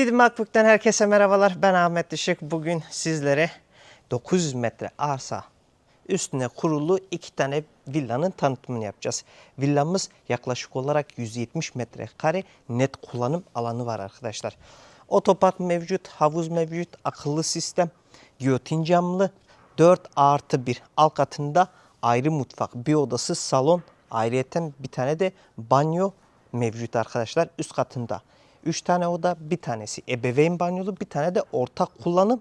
Didim Akbük'ten herkese merhabalar. Ben Ahmet Işık. Bugün sizlere 900 metre arsa üstüne kurulu iki tane villanın tanıtımını yapacağız. Villamız yaklaşık olarak 170 metrekare net kullanım alanı var arkadaşlar. Otopark mevcut, havuz mevcut, akıllı sistem, giyotin camlı, 4 artı 1 alt katında ayrı mutfak, bir odası, salon, ayrıyeten bir tane de banyo mevcut arkadaşlar üst katında. 3 tane oda, bir tanesi ebeveyn banyolu, bir tane de ortak kullanım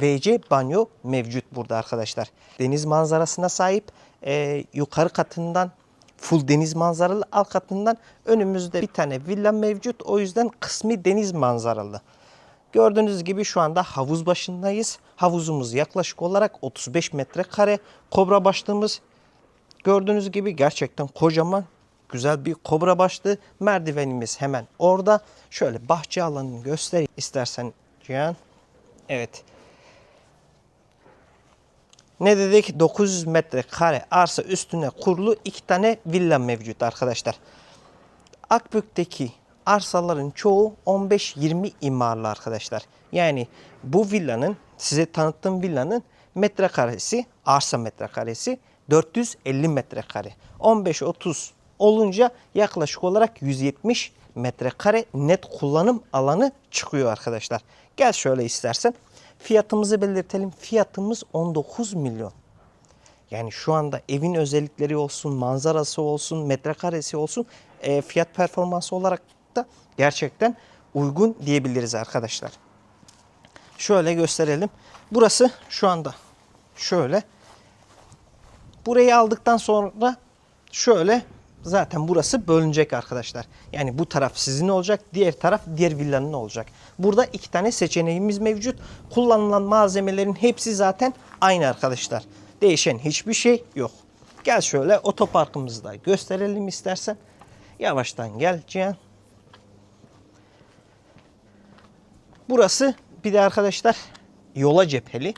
WC banyo mevcut burada arkadaşlar. Deniz manzarasına sahip e, yukarı katından full deniz manzaralı alt katından önümüzde bir tane villa mevcut. O yüzden kısmi deniz manzaralı. Gördüğünüz gibi şu anda havuz başındayız. Havuzumuz yaklaşık olarak 35 metrekare. Kobra başlığımız gördüğünüz gibi gerçekten kocaman güzel bir kobra başlığı. Merdivenimiz hemen orada. Şöyle bahçe alanını göstereyim istersen Cihan. Evet. Ne dedik? 900 metrekare arsa üstüne kurulu iki tane villa mevcut arkadaşlar. Akbük'teki arsaların çoğu 15-20 imarlı arkadaşlar. Yani bu villanın size tanıttığım villanın metrekaresi arsa metrekaresi 450 metrekare. 15-30 olunca yaklaşık olarak 170 metrekare net kullanım alanı çıkıyor arkadaşlar. Gel şöyle istersen fiyatımızı belirtelim. Fiyatımız 19 milyon. Yani şu anda evin özellikleri olsun, manzarası olsun, metrekaresi olsun e, fiyat performansı olarak da gerçekten uygun diyebiliriz arkadaşlar. Şöyle gösterelim. Burası şu anda şöyle. Burayı aldıktan sonra şöyle zaten burası bölünecek arkadaşlar. Yani bu taraf sizin olacak, diğer taraf diğer villanın olacak. Burada iki tane seçeneğimiz mevcut. Kullanılan malzemelerin hepsi zaten aynı arkadaşlar. Değişen hiçbir şey yok. Gel şöyle otoparkımızı da gösterelim istersen. Yavaştan gel Cihan. Burası bir de arkadaşlar yola cepheli.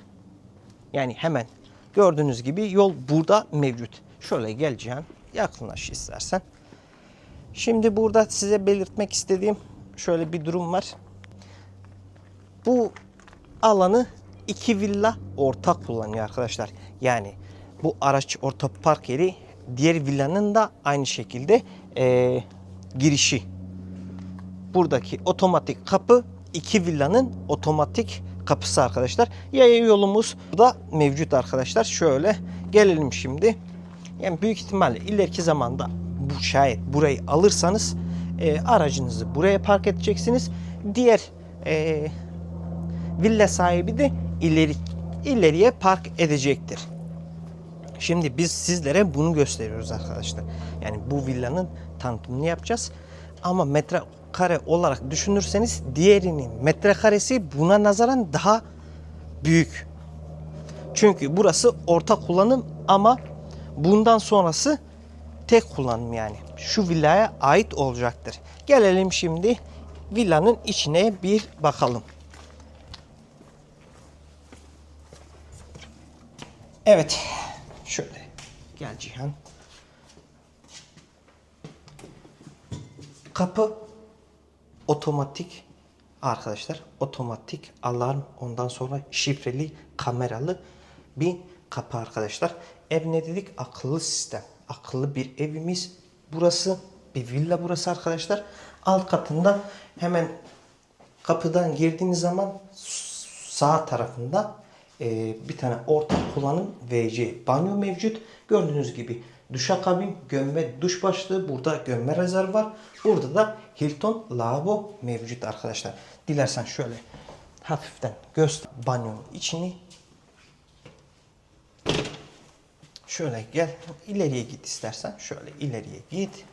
Yani hemen gördüğünüz gibi yol burada mevcut. Şöyle gel Cihan yakınlaş istersen. Şimdi burada size belirtmek istediğim şöyle bir durum var. Bu alanı iki villa ortak kullanıyor arkadaşlar. Yani bu araç otopark yeri diğer villanın da aynı şekilde eee, girişi. Buradaki otomatik kapı iki villanın otomatik kapısı arkadaşlar. Yaya yolumuz da mevcut arkadaşlar. Şöyle gelelim şimdi. Yani büyük ihtimalle ileriki zamanda bu şayet burayı alırsanız e, aracınızı buraya park edeceksiniz. Diğer e, villa sahibi de ileri ileriye park edecektir. Şimdi biz sizlere bunu gösteriyoruz arkadaşlar. Yani bu villanın tanıtımını yapacağız. Ama metrekare olarak düşünürseniz diğerinin metrekaresi buna nazaran daha büyük. Çünkü burası orta kullanım ama bundan sonrası tek kullanım yani. Şu villaya ait olacaktır. Gelelim şimdi villanın içine bir bakalım. Evet. Şöyle gel Cihan. Kapı otomatik arkadaşlar. Otomatik alarm ondan sonra şifreli kameralı bir kapı arkadaşlar. Ev ne dedik? Akıllı sistem. Akıllı bir evimiz. Burası bir villa burası arkadaşlar. Alt katında hemen kapıdan girdiğiniz zaman sağ tarafında e, bir tane ortak kullanım WC banyo mevcut. Gördüğünüz gibi duşakabin, gömme duş başlığı, burada gömme rezerv var. Burada da Hilton lavabo mevcut arkadaşlar. Dilersen şöyle hafiften göster banyonun içini. Şöyle gel ileriye git istersen. Şöyle ileriye git.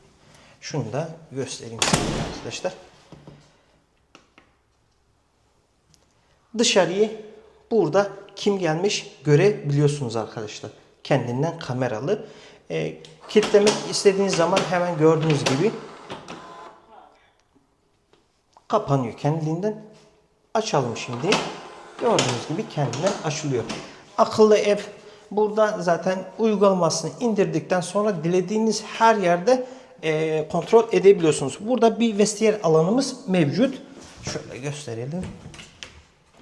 Şunu da göstereyim size arkadaşlar. Dışarıyı burada kim gelmiş görebiliyorsunuz arkadaşlar. Kendinden kameralı. E, kilitlemek istediğiniz zaman hemen gördüğünüz gibi kapanıyor kendiliğinden. Açalım şimdi. Gördüğünüz gibi kendinden açılıyor. Akıllı ev burada zaten uygulamasını indirdikten sonra dilediğiniz her yerde e, kontrol edebiliyorsunuz. Burada bir vestiyer alanımız mevcut. Şöyle gösterelim.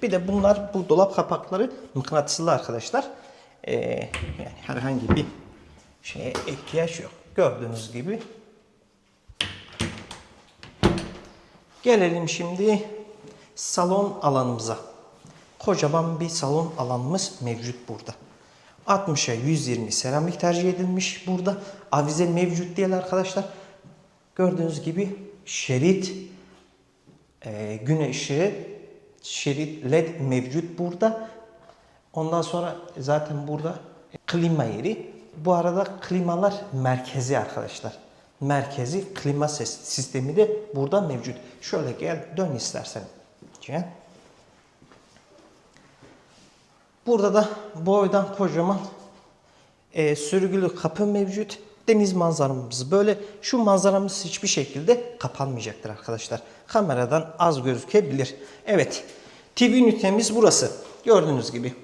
Bir de bunlar bu dolap kapakları mıknatıslı arkadaşlar. Ee, yani herhangi bir şeye ihtiyaç yok. Gördüğünüz gibi. Gelelim şimdi salon alanımıza. Kocaman bir salon alanımız mevcut burada. 60'a 120 seramik tercih edilmiş burada. Avize mevcut değil arkadaşlar. Gördüğünüz gibi şerit, e, gün ışığı, şerit led mevcut burada. Ondan sonra zaten burada klima yeri. Bu arada klimalar merkezi arkadaşlar. Merkezi klima sistemi de burada mevcut. Şöyle gel dön istersen. Cihan. Burada da boydan kocaman e, sürgülü kapı mevcut. Deniz manzaramız böyle. Şu manzaramız hiçbir şekilde kapanmayacaktır arkadaşlar. Kameradan az gözükebilir. Evet. TV ünitemiz burası. Gördüğünüz gibi.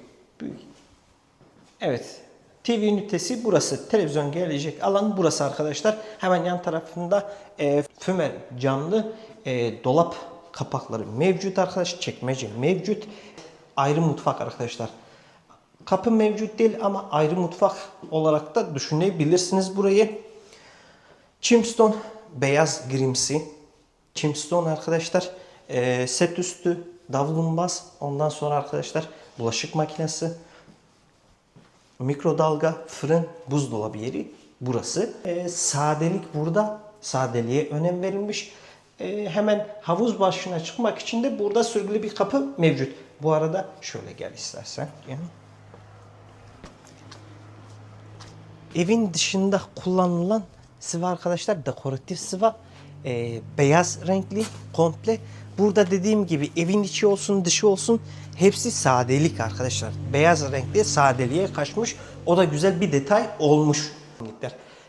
Evet. TV ünitesi burası. Televizyon gelecek alan burası arkadaşlar. Hemen yan tarafında e, fümer camlı e, dolap kapakları mevcut arkadaşlar. Çekmece mevcut. Ayrı mutfak arkadaşlar. Kapı mevcut değil ama ayrı mutfak olarak da düşünebilirsiniz burayı. Chimstone beyaz grimsi. Chimstone arkadaşlar e, set üstü davlumbaz. Ondan sonra arkadaşlar bulaşık makinesi, mikrodalga, fırın, buzdolabı yeri burası. E, sadelik burada. Sadeliğe önem verilmiş. E, hemen havuz başına çıkmak için de burada sürgülü bir kapı mevcut. Bu arada şöyle gel istersen. Yani. Evin dışında kullanılan sıvı arkadaşlar dekoratif sıvı e, beyaz renkli komple. Burada dediğim gibi evin içi olsun dışı olsun hepsi sadelik arkadaşlar. Beyaz renkli sadeliğe kaçmış. O da güzel bir detay olmuş.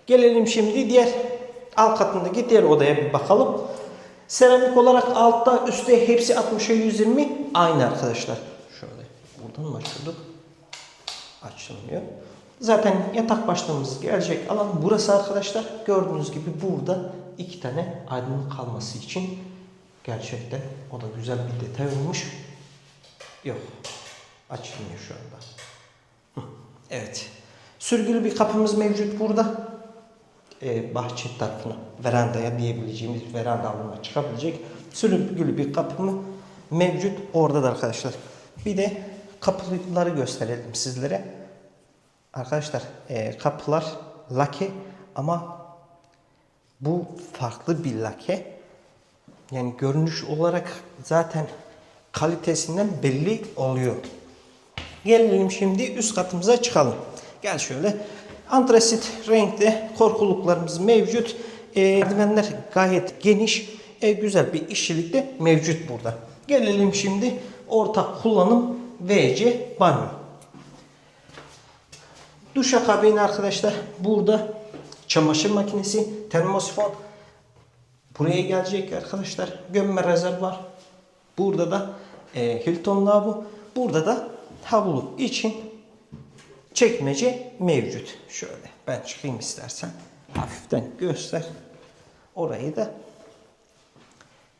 Gelelim şimdi diğer alt katındaki diğer odaya bir bakalım. Seramik olarak altta üstte hepsi 60'a 120 aynı arkadaşlar. Şöyle buradan mı açıyorduk? Açılmıyor. Zaten yatak başlığımız gelecek alan burası arkadaşlar. Gördüğünüz gibi burada iki tane aydınlık kalması için gerçekten o da güzel bir detay olmuş. Yok. Açılmıyor şu anda. Evet. Sürgülü bir kapımız mevcut burada. Ee, bahçe tarafına, verandaya diyebileceğimiz veranda alanına çıkabilecek sürgülü bir kapımı mevcut orada da arkadaşlar. Bir de kapıları gösterelim sizlere. Arkadaşlar e, kapılar lake ama bu farklı bir lake. Yani görünüş olarak zaten kalitesinden belli oluyor. Gelelim şimdi üst katımıza çıkalım. Gel şöyle. Antrasit renkte korkuluklarımız mevcut. Merdivenler gayet geniş. E, güzel bir işçilik de mevcut burada. Gelelim şimdi ortak kullanım WC banyo. Duşakabini arkadaşlar burada çamaşır makinesi, termosifon buraya gelecek arkadaşlar. Gömme rezervuar. Burada da e, Hilton lavabo. Burada da havlu için çekmece mevcut. Şöyle ben çıkayım istersen. Hafiften göster. Orayı da.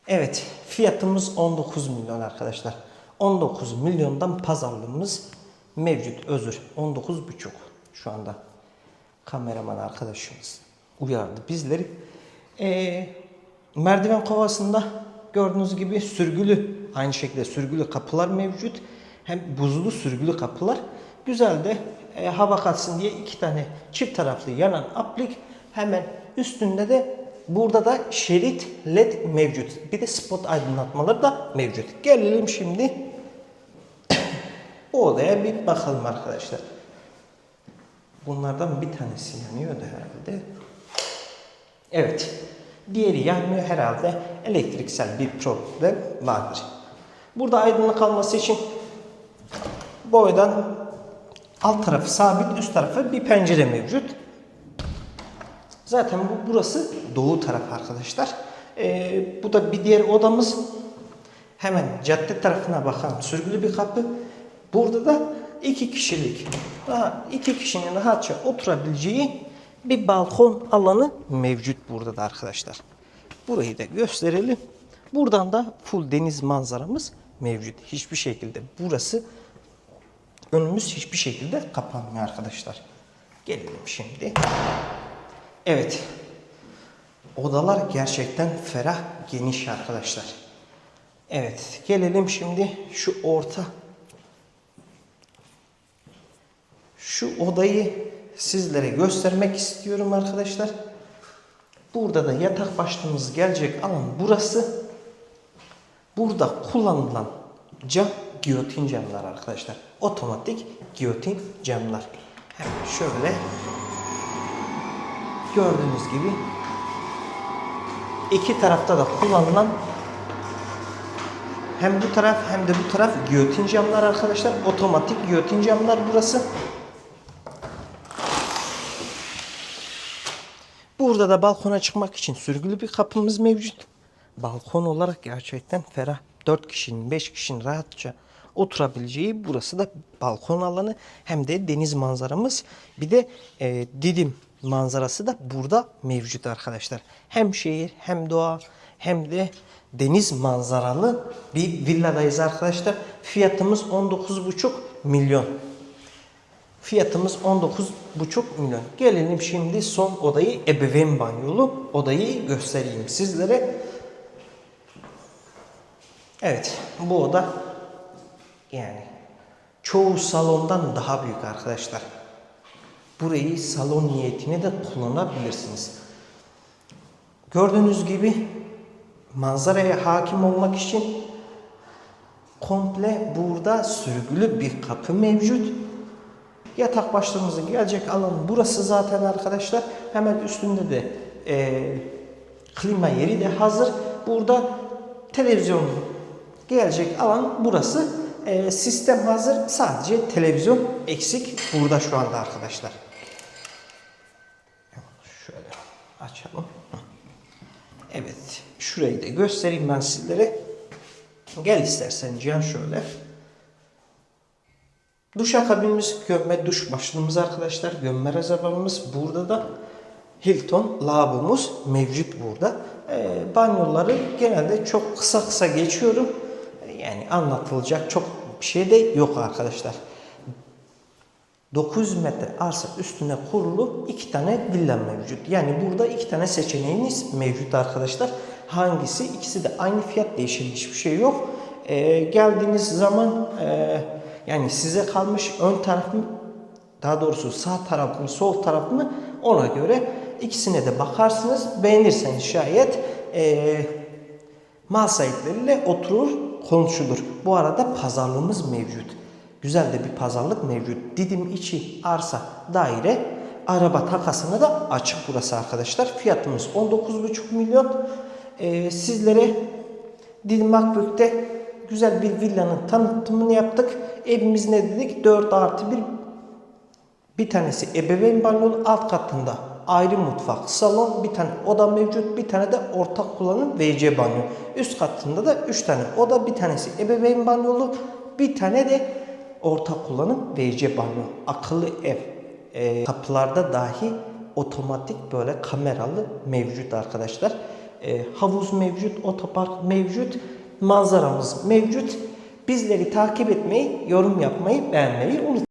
Evet fiyatımız 19 milyon arkadaşlar. 19 milyondan pazarlığımız mevcut. Özür 19 buçuk şu anda. Kameraman arkadaşımız uyardı bizleri. Ee, merdiven kovasında gördüğünüz gibi sürgülü aynı şekilde sürgülü kapılar mevcut. Hem buzlu sürgülü kapılar. Güzel de e, hava katsın diye iki tane çift taraflı yanan aplik. Hemen üstünde de burada da şerit led mevcut. Bir de spot aydınlatmaları da mevcut. Gelelim şimdi o odaya bir bakalım arkadaşlar. Bunlardan bir tanesi yanıyordu herhalde. Evet. Diğeri yanmıyor herhalde. Elektriksel bir problem vardır. Burada aydınlık alması için boydan alt tarafı sabit, üst tarafı bir pencere mevcut. Zaten bu burası doğu tarafı arkadaşlar. Ee, bu da bir diğer odamız. Hemen cadde tarafına bakan sürgülü bir kapı. Burada da iki kişilik, iki kişinin rahatça oturabileceği bir balkon alanı mevcut burada da arkadaşlar. Burayı da gösterelim. Buradan da full deniz manzaramız mevcut. Hiçbir şekilde burası önümüz hiçbir şekilde kapanmıyor arkadaşlar. Gelelim şimdi. Evet. Odalar gerçekten ferah, geniş arkadaşlar. Evet, gelelim şimdi şu orta şu odayı sizlere göstermek istiyorum arkadaşlar. Burada da yatak başlığımız gelecek alan burası. Burada kullanılan cam giyotin camlar arkadaşlar. Otomatik giyotin camlar. Hemen şöyle gördüğünüz gibi iki tarafta da kullanılan hem bu taraf hem de bu taraf giyotin camlar arkadaşlar. Otomatik giyotin camlar burası. Burada da balkona çıkmak için sürgülü bir kapımız mevcut. Balkon olarak gerçekten ferah. 4 kişinin 5 kişinin rahatça oturabileceği burası da balkon alanı hem de deniz manzaramız bir de e, Didim manzarası da burada mevcut arkadaşlar. Hem şehir hem doğa hem de deniz manzaralı bir villadayız arkadaşlar. Fiyatımız 19,5 milyon. Fiyatımız 19,5 milyon. Gelelim şimdi son odayı ebeveyn banyolu odayı göstereyim sizlere. Evet bu oda yani çoğu salondan daha büyük arkadaşlar. Burayı salon niyetine de kullanabilirsiniz. Gördüğünüz gibi manzaraya hakim olmak için komple burada sürgülü bir kapı mevcut. Yatak başlığımızın gelecek alan burası zaten arkadaşlar. Hemen üstünde de e, klima yeri de hazır. Burada televizyon gelecek alan burası. E, sistem hazır. Sadece televizyon eksik burada şu anda arkadaşlar. Şöyle açalım. Evet. Şurayı da göstereyim ben sizlere. Gel istersen Cihan şöyle. Duş akabinimiz gömme duş başlığımız arkadaşlar. Gömme rezervamız burada da Hilton lavabomuz mevcut burada. Ee, banyoları genelde çok kısa kısa geçiyorum. Yani anlatılacak çok bir şey de yok arkadaşlar. 900 metre arsa üstüne kurulu iki tane villa mevcut. Yani burada iki tane seçeneğiniz mevcut arkadaşlar. Hangisi? İkisi de aynı fiyat değişen hiçbir şey yok. Ee, geldiğiniz zaman e, yani size kalmış ön taraf mı daha doğrusu sağ taraf mı sol taraf mı ona göre ikisine de bakarsınız. Beğenirseniz şayet e, mal sahipleriyle oturur konuşulur. Bu arada pazarlığımız mevcut. Güzel de bir pazarlık mevcut. Didim içi arsa daire araba takasına da açık burası arkadaşlar. Fiyatımız 19,5 milyon. Ee, sizlere Didim Akbük'te güzel bir villanın tanıtımını yaptık. Evimiz ne dedik? 4 artı 1 bir tanesi ebeveyn banyolu alt katında ayrı mutfak, salon, bir tane oda mevcut, bir tane de ortak kullanım WC banyo. Üst katında da 3 tane oda, bir tanesi ebeveyn banyolu, bir tane de ortak kullanım WC banyo. Akıllı ev. Ee, kapılarda dahi otomatik böyle kameralı mevcut arkadaşlar. Ee, havuz mevcut, otopark mevcut, manzaramız mevcut. Bizleri takip etmeyi, yorum yapmayı, beğenmeyi unutmayın.